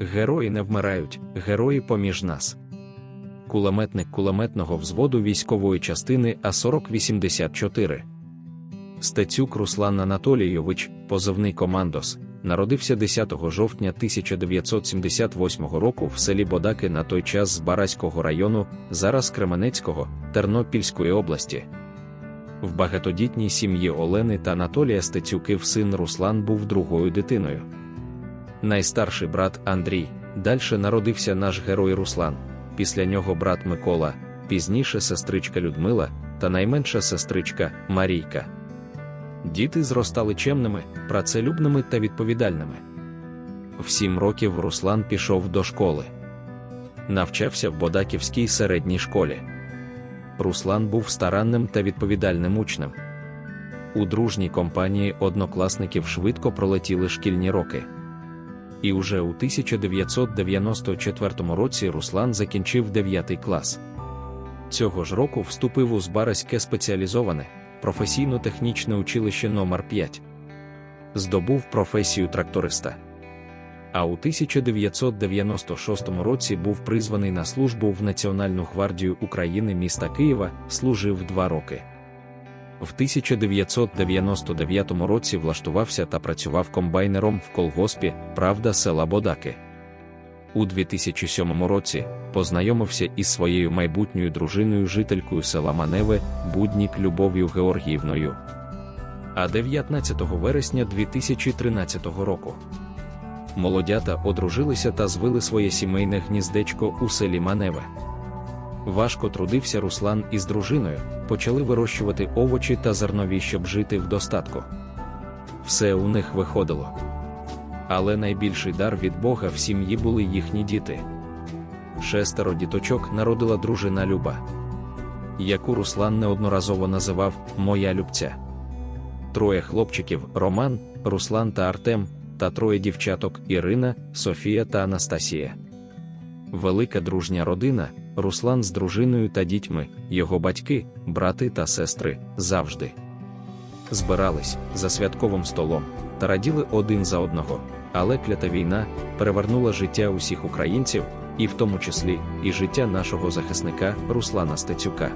Герої не вмирають, герої поміж нас. Кулеметник кулеметного взводу військової частини А4084. Стецюк Руслан Анатолійович, позивний командос, народився 10 жовтня 1978 року в селі Бодаки на той час з Бараського району, зараз Кременецького, Тернопільської області. В багатодітній сім'ї Олени та Анатолія Стецюків син Руслан був другою дитиною. Найстарший брат Андрій, дальше народився наш герой Руслан, після нього брат Микола, пізніше сестричка Людмила та найменша сестричка Марійка. Діти зростали чемними, працелюбними та відповідальними. В сім років Руслан пішов до школи. Навчався в Бодаківській середній школі. Руслан був старанним та відповідальним учнем. У дружній компанії однокласників швидко пролетіли шкільні роки. І уже у 1994 році Руслан закінчив 9 клас. Цього ж року вступив у Збаразьке спеціалізоване професійно-технічне училище номер 5 Здобув професію тракториста. А у 1996 році був призваний на службу в Національну гвардію України міста Києва, служив два роки. В 1999 році влаштувався та працював комбайнером в колгоспі Правда села Бодаки. У 2007 році познайомився із своєю майбутньою дружиною жителькою села Маневе Буднік Любов'ю Георгіївною. А 19 вересня 2013 року молодята одружилися та звили своє сімейне гніздечко у селі Маневе. Важко трудився Руслан із дружиною, почали вирощувати овочі та зернові, щоб жити в достатку. Все у них виходило. Але найбільший дар від Бога в сім'ї були їхні діти. Шестеро діточок народила дружина Люба, яку Руслан неодноразово називав Моя Любця. Троє хлопчиків Роман, Руслан та Артем, та троє дівчаток Ірина, Софія та Анастасія. Велика дружня родина, Руслан з дружиною та дітьми, його батьки, брати та сестри завжди збирались за святковим столом та раділи один за одного, але клята війна перевернула життя усіх українців, і в тому числі і життя нашого захисника Руслана Стецюка.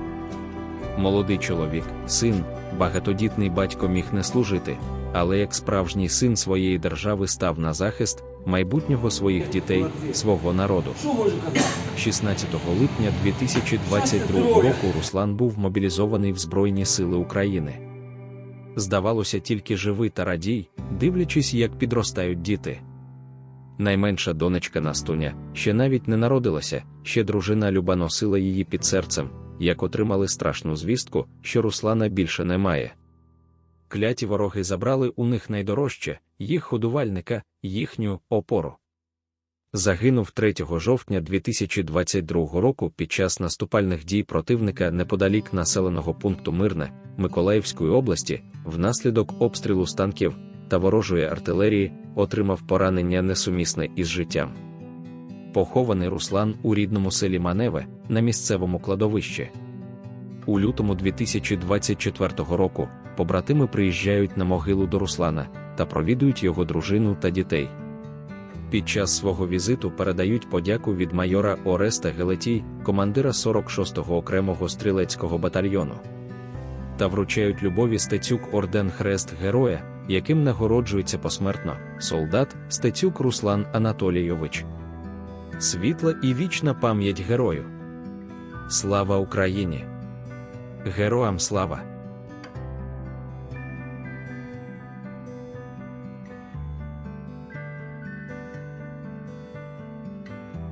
Молодий чоловік, син, багатодітний батько міг не служити, але як справжній син своєї держави став на захист майбутнього своїх дітей, свого народу. 16 липня 2022 року Руслан був мобілізований в Збройні Сили України. Здавалося, тільки живий та радій, дивлячись, як підростають діти. Найменша донечка Настуня ще навіть не народилася, ще дружина Люба носила її під серцем, як отримали страшну звістку, що Руслана більше немає. Кляті вороги забрали у них найдорожче, їх годувальника, їхню опору. Загинув 3 жовтня 2022 року під час наступальних дій противника неподалік населеного пункту Мирне Миколаївської області, внаслідок обстрілу з танків та ворожої артилерії, отримав поранення несумісне із життям. Похований Руслан у рідному селі Маневе на місцевому кладовищі. У лютому 2024 року побратими приїжджають на могилу до Руслана та провідують його дружину та дітей. Під час свого візиту передають подяку від майора Ореста Гелетій, командира 46-го окремого стрілецького батальйону. Та вручають Любові Стецюк орден Хрест Героя, яким нагороджується посмертно солдат Стецюк Руслан Анатолійович. Світла і вічна пам'ять герою. Слава Україні! Героям слава!